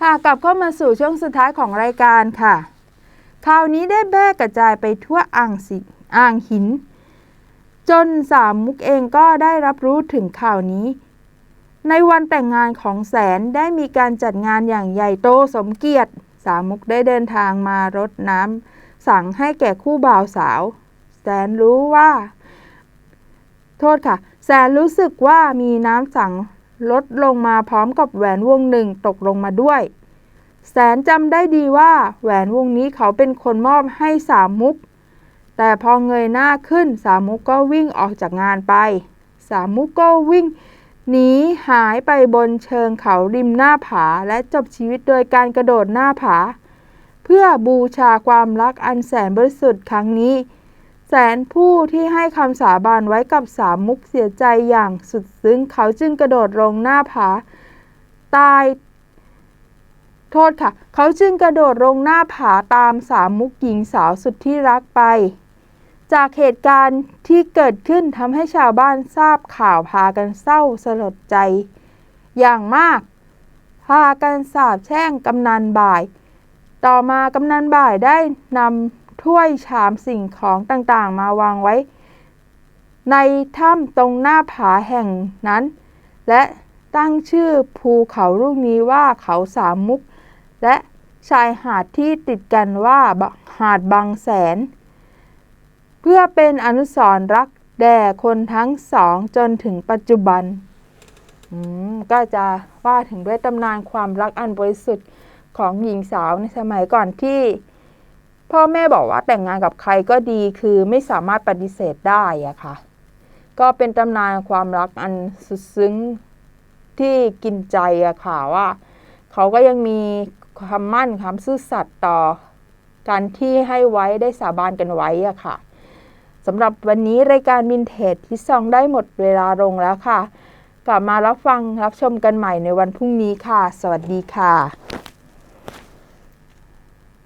ค่ะกลับเข้ามาสู่ช่วงสุดท้ายของรายการค่ะข่าวนี้ได้แพร่กระจายไปทั่วอ่างสิอ่างหิน จนสามมุกเองก็ได้รับรู้ถึงข่าวนี้ ในวันแต่งงานของแสนได้มีการจัดงานอย่างใหญ่โตสมเกียรติ สามมุกได้เดินทางมารดน้ำสั่งให้แก่คู่บ่าวสาว แสนรู้ว่า โทษค่ะ แสนรู้สึกว่ามีน้ำสั่ง ลดลงมาพร้อมกับแหวนวงหนึ่งตกลงมาด้วย แสนจำได้ดีว่า แหวนวงนี้เขาเป็นคนมอบให้สามมุก แต่พอเงยหน้าขึ้นสามมุกก็วิ่งออกจากงานไป สามมุกก็วิ่งหนีหายไปบนเชิงเขาริมหน้าผาและจบชีวิตโดยการกระโดดหน้าผา เพื่อบูชาความรักอันแสนบริสุทธิ์ครั้งนี้ แสนผู้ที่ให้คำสาบานไว้กับสามมุกเสียใจอย่างสุดซึ้งเขาจึงกระโดดลงหน้าผาตายโทษค่ะ เขาจึงกระโดดลงหน้าผาตามสามมุกหญิงสาวสุดที่รักไป จากเหตุการณ์ที่เกิดขึ้นทำให้ชาวบ้านทราบข่าวพากันเศร้าสลดใจ อย่างมาก พากันสาบแช่งกำนันบ่าย ต่อมากำนันบ่ายได้นำ ถ้วยชามสิ่งของต่างๆ มาวางไว้ ในถ้ำตรงหน้าผาแห่งนั้น และตั้งชื่อภูเขาลูกนี้ว่าเขาสามมุก และชายหาดที่ติดกันว่าหาดบางแสน เพื่อเป็นอนุสรณ์รักแด่คนทั้งสองจนถึงปัจจุบันก็จะว่าถึงด้วยตำนานความรักอันบริสุทธิ์ของหญิงสาวในสมัยก่อนที่ พ่อแม่บอกว่าแต่งงานกับใครก็ดีคือไม่สามารถปฏิเสธได้อะค่ะ ก็เป็นตำนานความรักอันสุดซึ้งที่กินใจอะค่ะว่า เขาก็ยังมีคำมั่นคำซื่อสัตย์ต่อการที่ให้ไว้ได้สาบานกันไว้อะค่ะสำหรับวันนี้รายการมินเทจที่ซองได้หมดเวลาลงแล้วค่ะ กลับมารับฟังรับชมกันใหม่ในวันพรุ่งนี้ค่ะ สวัสดีค่ะ